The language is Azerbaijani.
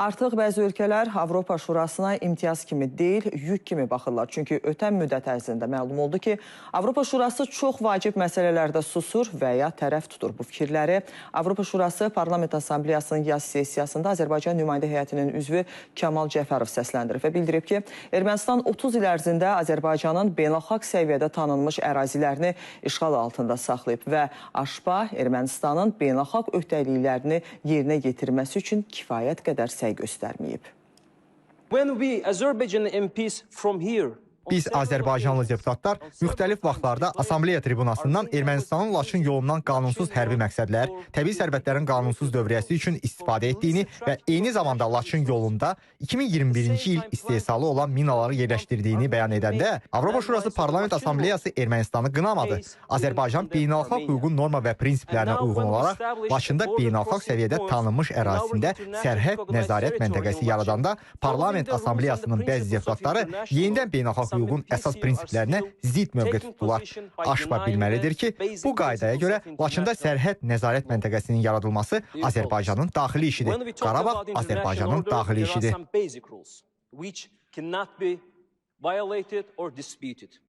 Artıq bəzi ölkələr Avropa Şurasına imtiyaz kimi deyil, yük kimi baxırlar. Çünki ötən müddət ərzində məlum oldu ki, Avropa Şurası çox vacib məsələlərdə susur və ya tərəf tutur. Bu fikirləri Avropa Şurası Parlament Assambleyasının yaz sessiyasında Azərbaycan nümayəndə heyətinin üzvü Kamal Cəfərov səsləndirib və bildirib ki, Ermənistan 30 il ərzində Azərbaycanın beynəlxalq səviyyədə tanınmış ərazilərini işğal altında saxlayıb və Aşpa Ermənistanın beynəlxalq öhdəliklərini yerinə yetirməsi üçün kifayət qədər səy göstərməyib. When we Azerbaijan MPs from here Biz Azərbaycanlı deputatlar müxtəlif vaxtlarda Assambleya tribunasından Ermənistanın Laçın yolundan qanunsuz hərbi məqsədlər, təbii sərvətlərin qanunsuz dövriyyəsi üçün istifadə etdiyini və eyni zamanda Laçın yolunda 2021-ci il istehsalı olan minaları yerləşdirdiyini bəyan edəndə Avropa Şurası Parlament Assambleyası Ermənistanı qınamadı. Azərbaycan beynəlxalq hüququn norma və prinsiplərinə uyğun olaraq Laçında beynəlxalq səviyyədə tanınmış ərazisində sərhəd nəzarət məntəqəsi yaradanda Parlament Assambleyasının bəzi deputatları yenidən beynəlxalq hüququn əsas prinsiplərinə zidd mövqe tutdular. Aşba bilməlidir ki, bu qaydaya görə Laçında sərhəd nəzarət məntəqəsinin yaradılması Azərbaycanın daxili işidir. Qarabağ Azərbaycanın daxili işidir.